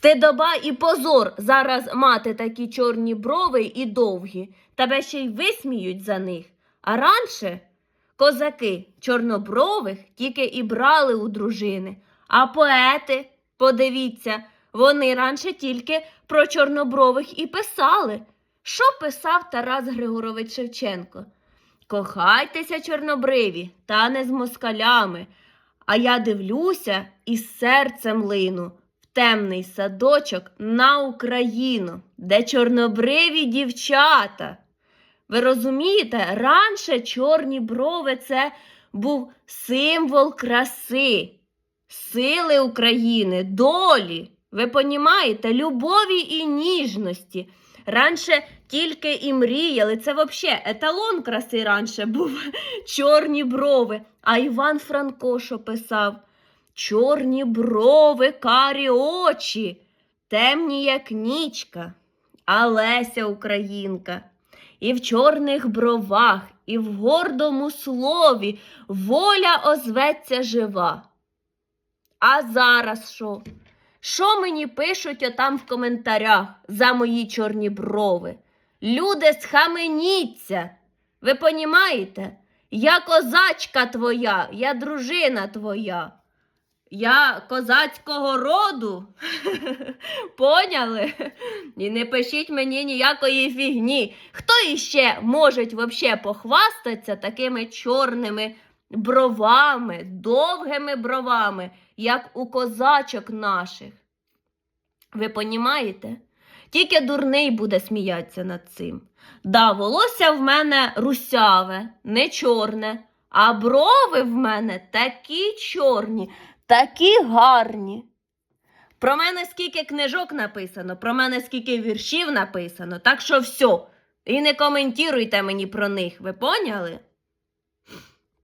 Стидоба і позор зараз мати такі чорні брови і довгі, тебе ще й висміють за них. А раніше козаки чорнобрових тільки і брали у дружини, а поети, подивіться, вони раніше тільки про чорнобрових і писали. Що писав Тарас Григорович Шевченко? Кохайтеся, чорнобриві, та не з москалями. А я дивлюся і серцем лину темний садочок на Україну, де чорнобриві дівчата. Ви розумієте, раніше чорні брови це був символ краси, сили України, долі. Ви понімаєте, любові і ніжності. Раніше тільки і мріяли. Це взагалі еталон краси раніше був чорні брови. А Іван Франко що писав? Чорні брови, карі очі, темні, як нічка, а Леся Українка. І в чорних бровах, і в гордому слові воля озветься жива. А зараз що? Що мені пишуть отам в коментарях за мої чорні брови? Люди, схаменіться. Ви понімаєте? Я козачка твоя, я дружина твоя. Я козацького роду. Поняли? І не пишіть мені ніякої фігні. Хто іще може вообще похвастатися такими чорними бровами, довгими бровами, як у козачок наших? Ви понімаєте? Тільки дурний буде сміятися над цим. Да, волосся в мене русяве, не чорне, а брови в мене такі чорні, такі гарні. Про мене скільки книжок написано, про мене скільки віршів написано, так що все. І не коментуйте мені про них, ви поняли?